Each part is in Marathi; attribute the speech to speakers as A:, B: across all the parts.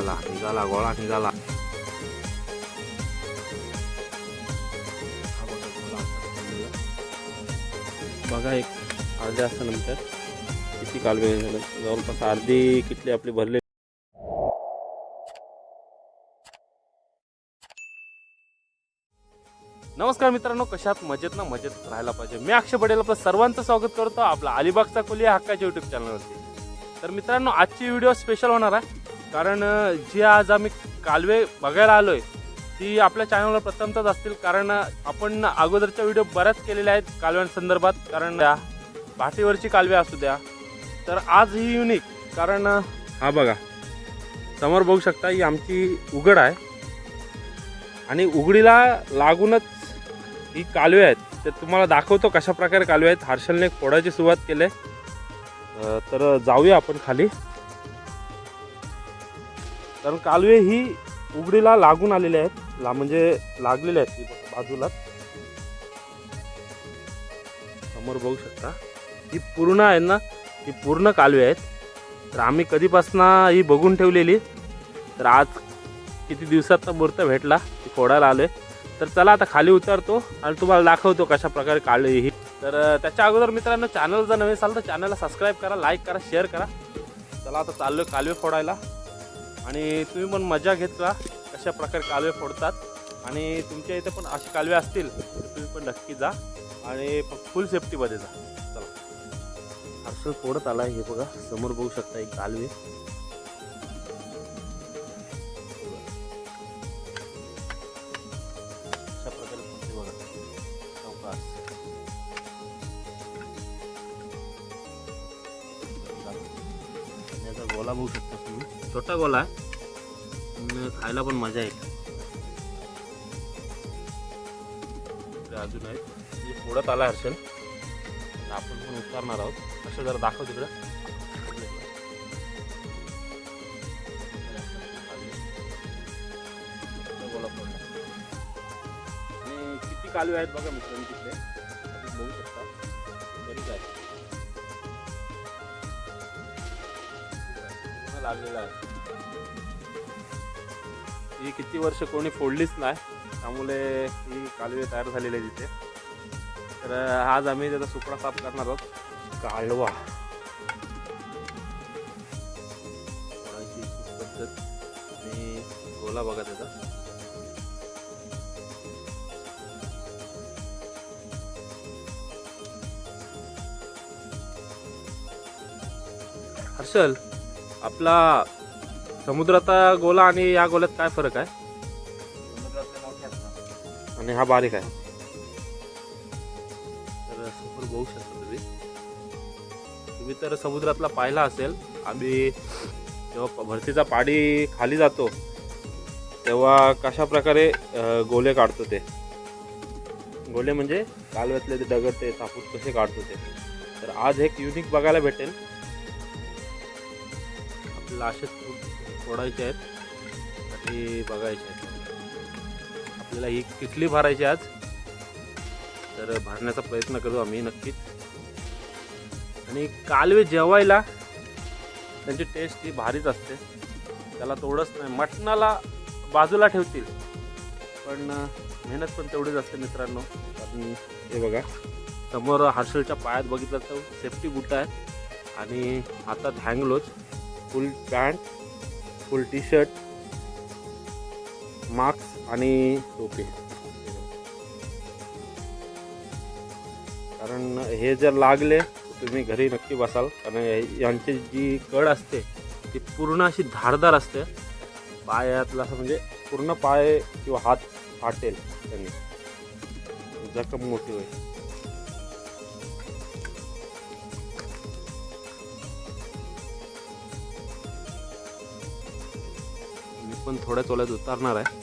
A: निघाला निघाला गोळा निघाला बघा एक अर्ध्या नंतर. किती कालवे झालं? जवळपास अर्धी किटली आपली भरले नमस्कार मित्रांनो कशात मजेत ना मजेत राहायला पाहिजे. मी अक्षय पटेल आपलं सर्वांचं स्वागत करतो. आपला अलिबागचा कोली हक्काच्या युट्यूब चॅनलवरती तर मित्रांनो आजची व्हिडिओ स्पेशल होणार आहे. कारण जी आज आम्ही कालवे बघायला आलो आहे ती आपल्या चॅनलवर प्रथमतच असतील. कारण आपण अगोदरच्या व्हिडिओ बऱ्याच केलेल्या आहेत कालव्यांसंदर्भात. कारण त्या भाटीवरची कालवे असू द्या. तर आज ही युनिक कारण हा बघा. समोर बघू शकता ही आमची उघड आहे. आणि उघडीला लागूनच ही कालवे आहेत. ते तुम्हाला दाखवतो कशा प्रकारे कालवे आहेत. हर्षलने फोडायची सुरुवात केली आहे. तर जाऊया आपण खाली. कारण कालवे ही उघडीला लागून आलेले आहेत. ला म्हणजे लागलेले आहेत ती बाजूला. समोर बघू शकता. ही पूर्ण आहे ना ही पूर्ण कालवे आहेत. तर आम्ही कधीपासून ही बघून ठेवलेली. तर आज किती दिवसाचा मूर्त भेटला ती फोडायला आले तर चला आता खाली उतरतो आणि तुम्हाला दाखवतो कशा प्रकारे काढली ही. तर त्याच्या अगोदर मित्रांनो चॅनल जर नवीन असाल तर चॅनलला सबस्क्राईब करा लाईक करा शेअर करा. चला आता चाललो कालवे फोडायला. आणि तुम्ही पण मजा घेतला कशा प्रकारे कालवे फोडतात. आणि तुमच्या इथे पण असे कालवे असतील तर तुम्ही पण नक्की जा आणि फुल सेफ्टीमध्ये जा. चला. हर्षल फोडत आला हे बघा समोर बघू शकता एक कालवे. अशा प्रकारे फोडते बघा. गोला बघू शकता तुम्ही. छोटा गोला आहे. पण खायला पण मजा येईल अजून आहेत म्हणजे फोडत आला हर्षल. आपण पण उतारणार आहोत. असं जरा दाखव तिकडं. किती कालवे आहेत बघा मित्रांनी तिकडे. बघू शकता. बरीच आहे लागलेला आहे. ही किती वर्ष कोणी फोडलीच नाही. त्यामुळे ही कालवे तयार झालेली आहे तिथे. तर आज आम्ही त्याचा सुपडा साफ करणार आहोत. कालवा. पद्धत. आणि गोला बघा त्याचा. हर्षल आपला समुद्राचा गोला आणि या गोल्यात काय फरक आहे? आणि हा बारीक आहे. तर समोर बघू शकता तुम्ही. तुम्ही तर समुद्रातला पाहिला असेल. आम्ही जेव्हा भरतीचा पाडी खाली जातो तेव्हा कशा प्रकारे गोले काढतो ते? गोले म्हणजे कालव्यातले ते दगड ते सापूस कसे काढतो ते. तर आज एक युनिक बघायला भेटेल. आपल्याला असेच खूप सोडायचे आहेत आणि बघायचे आहेत. आपल्याला ही किटली भरायची आज. तर भरण्याचा प्रयत्न करू आम्ही नक्कीच आणि कालवे जेवायला त्यांची टेस्ट ही भारीच असते. त्याला तेवढंच नाही मटणाला बाजूला ठेवतील. पण मेहनत पण तेवढीच असते मित्रांनो. कारण हे बघा समोर हर्षलच्या पायात बघितलं तर सेफ्टी बूट आहे. आणि हातात hand gloves full pant full T shirt mask आणि टोपी. कारण हे जर लागले तुम्ही घरी नक्की बसाल. कारण यांची जी कड असते ती पूर्ण अशी धारदार असते. पायातला असं म्हणजे पूर्ण पाय किंवा हात फाटेल त्यांनी. जखम मोठी होईल. पण थोड्या तोल्यात उतारणार आहे.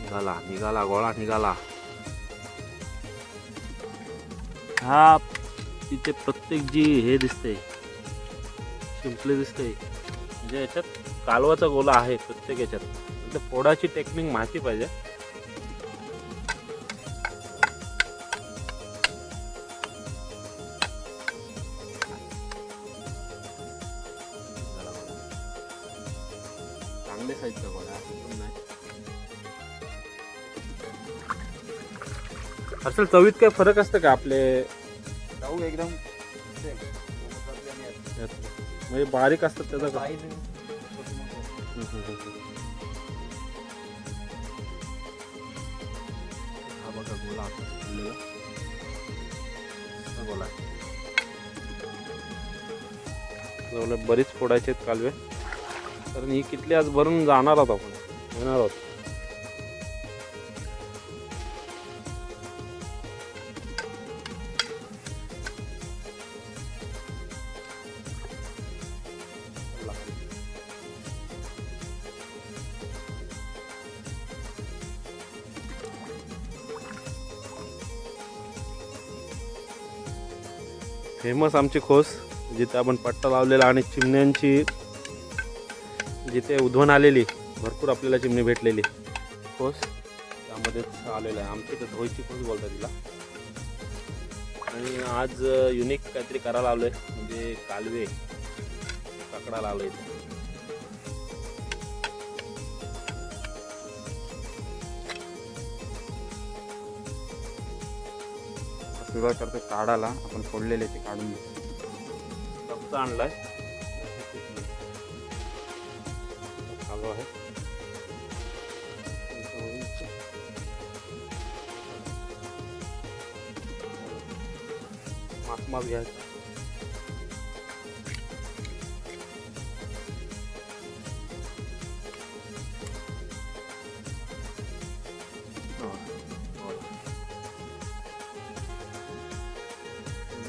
A: निघाला निघाला गोळा निघाला. हा तिथे प्रत्येक जी हे दिसते शिंपले दिसते म्हणजे याच्यात कालवाचा गोला आहे प्रत्येक याच्यात. म्हणजे फोडाची टेक्निक माहिती पाहिजे. असेल चवीत काय फरक असतं का आपले
B: जाऊ एकदम?
A: म्हणजे बारीक असतात त्याचा का
B: Size छोटी मोठी असते.
A: हम्म, हम्म, हम्म. हा बघा गोला आता फुललेला. हा गोला आहे. जवळ बरीच फोडायचे आहेत कालवे कारण ही किटली आज भरून जाणार आहोत आपण येणार आहोत फेमस आमची खोस जिथे आपण पट्टा लावलेला आणि चिमण्यांची जिथे उधवण आलेली भरपूर आपल्याला चिमणी भेटलेली खोस त्यामध्येच आलेलं आहे. आमच्या इथे धोईची खोस बोलतात तिला. आणि आज युनिक काहीतरी करायला आलोय म्हणजे कालवे पकडायला आलोय इथे
B: सुरुवात करतो काढायला. आपण फोडलेले ते काढून घेतो.
A: कपचा आणलाय. चालू आहे. मास घ्यायचा.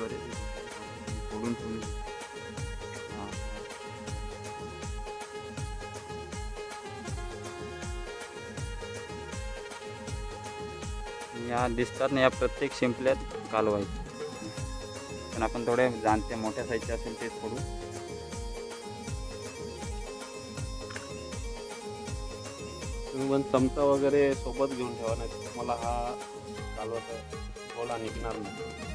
B: बरे फोडून ठेवले या दिसतात ना या प्रत्येक शिंपल्यात कालवायचे पण आपण थोडे जाणते मोठ्या साईजचे असेल ते फोडू
A: तुम्ही पण चमचा वगैरे सोबत घेऊन ठेवा नाही तुम्हाला हा कालवाचा गोला निघणार नाही.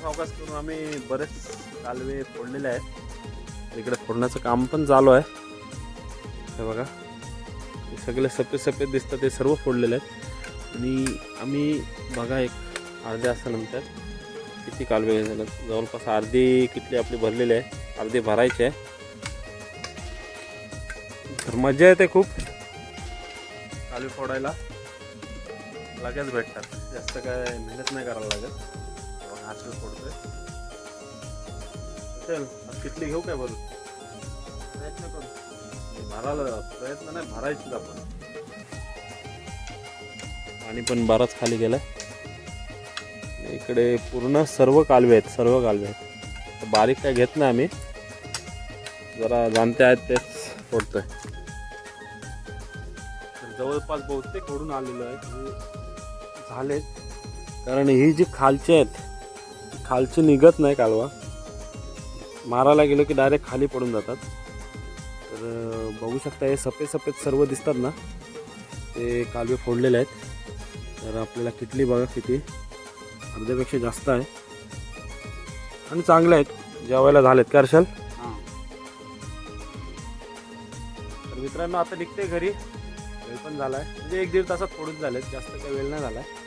A: सावकाश सावकाश करून आम्ही बरेच कालवे फोडलेले आहेत. इकडे फोडण्याचं काम पण चालू आहे. हे बघा. सगळे सफेद सफेद दिसतात ते सर्व फोडलेले आहेत. आणि आम्ही बघा एक अर्ध्या असल्यानंतर किती कालवे झालं जवळपास अर्धी किटली आपली भरलेली आहे. अर्धी भरायची आहे. तर मजा येते खूप. कालवे फोडायला लगेच भेटतात. जास्त काय मेहनत नाही करायला लागत. आपण हातून फोडतोय. चल आज किटली घेऊ काय भरून प्रयत्न करू. भरायला प्रयत्न नाही भरायचीच आपण. पाणी पण बराच खाली गेलाय. इकडे पूर्ण सर्व कालवे आहेत सर्व कालवे आहेत. तर बारीक काय घेत नाही आम्ही. जरा जाणते आहेत तेच फोडतोय. तर जवळपास बहुतेक फोडून आलेलो आहे हे झालेत. कारण ही जी खालची आहेत खालची निघत नाही कालवा. मारायला गेलो की डायरेक्ट खाली पडून जातात. तर बघू शकता हे सफेद सफेद सर्व दिसतात ना. ते कालवे फोडलेले आहेत. तर आपल्याला किटली बघा किती अर्ध्यापेक्षा जास्त आहे. आणि चांगले आहेत. जेवायला झालेत का
B: हां.
A: तर मित्रांनो आता निघते घरी. वेळ पण झालाय. म्हणजे एक दीड तासात फोडून झालेत. जास्त काही वेळ नाही झालाय. तर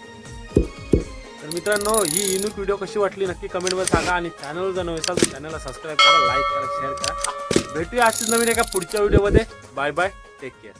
A: मित्रांनो ही युनिक व्हिडिओ कशी वाटली नक्की कमेंटमध्ये सांगा आणि चॅनल जर नव्हे असाल तर चॅनलला सबस्क्राईब करा लाईक करा शेअर करा. भेटूया अशीच नवीन एका पुढच्या व्हिडिओमध्ये बाय बाय टेक केअर